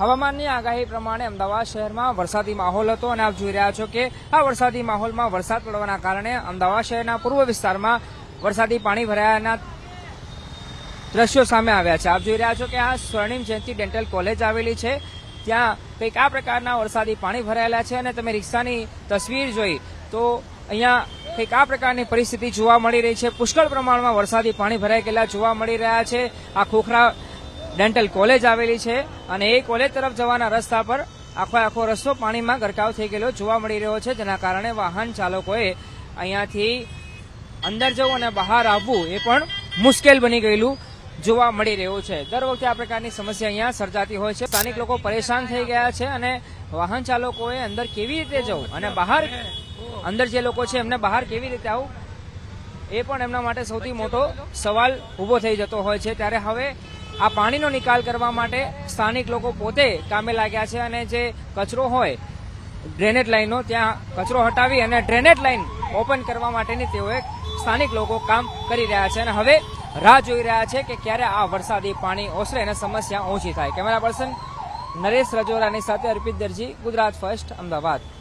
હવામાનની આગાહી પ્રમાણે અમદાવાદ શહેરમાં વરસાદી માહોલ હતો અને આપ જોઈ રહ્યા છો કે આ વરસાદી માહોલમાં વરસાદ પડવાના કારણે અમદાવાદ શહેરના પૂર્વ વિસ્તારમાં વરસાદી પાણી ભરાયાના દ્રશ્યો સામે આવ્યા છે. આપ જોઈ રહ્યા છો કે આ સ્વર્ણિમ જયંતિ ડેન્ટલ કોલેજ આવેલી છે. ત્યાં કંઈક આ પ્રકારના વરસાદી પાણી ભરાયેલા છે અને તમે રિક્ષાની તસવીર જોઈ તો અહીંયા કંઈક આ પ્રકારની પરિસ્થિતિ જોવા મળી રહી છે. પુષ્કળ પ્રમાણમાં વરસાદી પાણી ભરાઈ ગયેલા જોવા મળી રહ્યા છે. આ ખોખરા ડેન્ટલ કોલેજ આવેલી છે અને એ કોલેજ તરફ જવાના રસ્તા પર આખો આખો રસ્તો પાણીમાં ગરકાવ થઈ ગયેલો જોવા મળી રહ્યો છે. જેના કારણે વાહન ચાલકોએ અહીંયાથી અંદર જવું અને બહાર આવવું એ પણ મુશ્કેલ બની ગયેલું જોવા મળી રહ્યું છે. દર વખતે આ પ્રકારની સમસ્યા અહીંયા સર્જાતી હોય છે. સ્થાનિક લોકો પરેશાન થઈ ગયા છે અને વાહન ચાલકોએ અંદર કેવી રીતે જવું અને બહાર અંદર જે લોકો છે એમને બહાર કેવી રીતે આવું એ પણ એમના માટે સૌથી મોટો સવાલ ઊભો થઈ જતો હોય છે. ત્યારે હવે આ પાણીનો નિકાલ કરવા માટે સ્થાનિક લોકો પોતે કામે લાગ્યા છે અને જે કચરો હોય, ડ્રેનેજ લાઈનો ત્યાં કચરો હટાવી અને ડ્રેનેજ લાઈન ઓપન કરવા માટેની તેઓએ સ્થાનિક લોકો કામ કરી રહ્યા છે અને હવે રાહ જોઈ રહ્યા છે કે ક્યારે આ વરસાદી પાણી ઓસરે અને સમસ્યા ઓછી થાય. કેમેરા પર્સન નરેશ રજોરાની સાથે અર્પિત દરજી, ગુજરાત ફર્સ્ટ, અમદાવાદ.